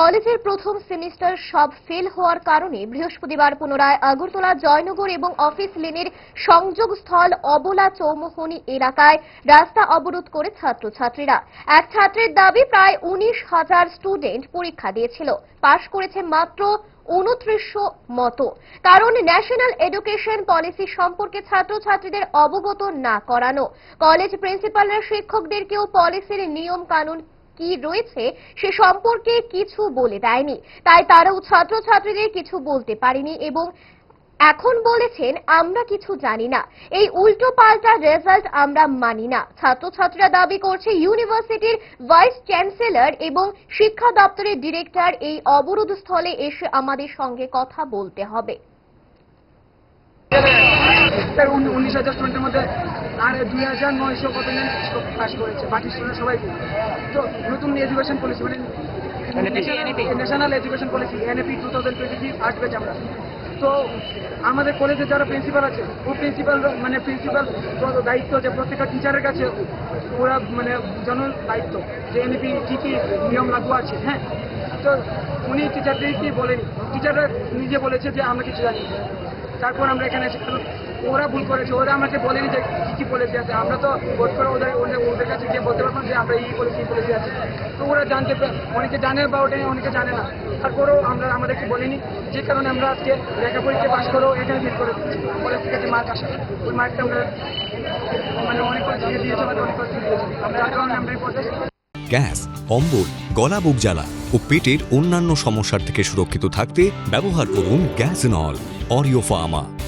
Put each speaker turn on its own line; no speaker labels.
কলেজের প্রথম সেমিস্টার সব ফেল হওয়ার কারণে বৃহস্পতিবার পুনরায় আগরতলা, জয়নগর এবং অফিস লেনের সংযোগস্থল অবলা চৌমোহনী এলাকায় রাস্তা অবরোধ করে ছাত্রছাত্রীরা। এক ছাত্রের দাবি, প্রায় উনিশ হাজার স্টুডেন্ট পরীক্ষা দিয়েছিল। পাশ করেছে মাত্র উনত্রিশশো মতো। কারণ ন্যাশনাল এডুকেশন পলিসি সম্পর্কে ছাত্রছাত্রীদের অবগত না করানো। কলেজ প্রিন্সিপালরা শিক্ষকদেরকেও পলিসির নিয়ম কানুন কি রয়েছে সে সম্পর্কে কিছু বলে দেয়নি। তাই তারাও ছাত্রছাত্রীদের কিছু বলতে পারেনি এবং এখন বলেছেন, আমরা কিছু জানি না। এই উল্টো পাল্টা রেজাল্ট আমরা মানি না। ছাত্রছাত্রীরা দাবি করছে, ইউনিভার্সিটির ভাইস চ্যান্সেলর এবং শিক্ষা দপ্তরের ডিরেক্টর এই অবরোধ স্থলে এসে আমাদের সঙ্গে কথা বলতে হবে।
উনিশ হাজার স্টুডেন্টের মধ্যে আর দুই হাজার নয়শো কতজন পাস করেছে? বাকি স্টুডেন্ট সবাই তো নতুন এডুকেশন পলিসি মানে national education policy NEP two thousand twenty three first batch আমরা। তো আমাদের কলেজে যারা প্রিন্সিপাল আছে ও প্রিন্সিপাল মানে প্রিন্সিপাল দায়িত্ব যে প্রত্যেকটা টিচারের কাছে ওরা মানে জন দায়িত্ব যে এনএপি কী কী নিয়ম লাগু আছে হ্যাঁ? তো উনি টিচারদেরকে বলেনি? টিচাররা নিজে বলেছে যে আমরা কিছু জানি তারপর আমরা এখানে এসে ওরা ভুল করেছে, ওরা আমাকে বলেনি যে কি কি পলিসি আছে। আমরা তো ভোট করে ওদের ওদের কাছে গিয়ে বলতে পারব যে আমরা এই পলিসি এই পলিসি আছে। তো ওরা জানতে অনেকে জানে বা ওটা অনেকে জানে না। তারপরেও আমরা আমাদেরকে বলিনি। যে কারণে আমরা আজকে লেখাপড়িতে পাশ করেও এখানে ফিল করে কলেজ থেকে যে মার্ক আসে। ওই মার্কটা আমরা মানে অনেক কলেজ থেকে দিয়েছে আমাদের অনেক কলেজ থেকে দিয়েছে। আমরা কারণে আমরা পর্যায়ে
গ্যাস অম্বল গলা, বুক জ্বালা ও পেটের অন্যান্য সমস্যার থেকে সুরক্ষিত থাকতে ব্যবহার করুন গ্যাস নল অরিও ফার্মা।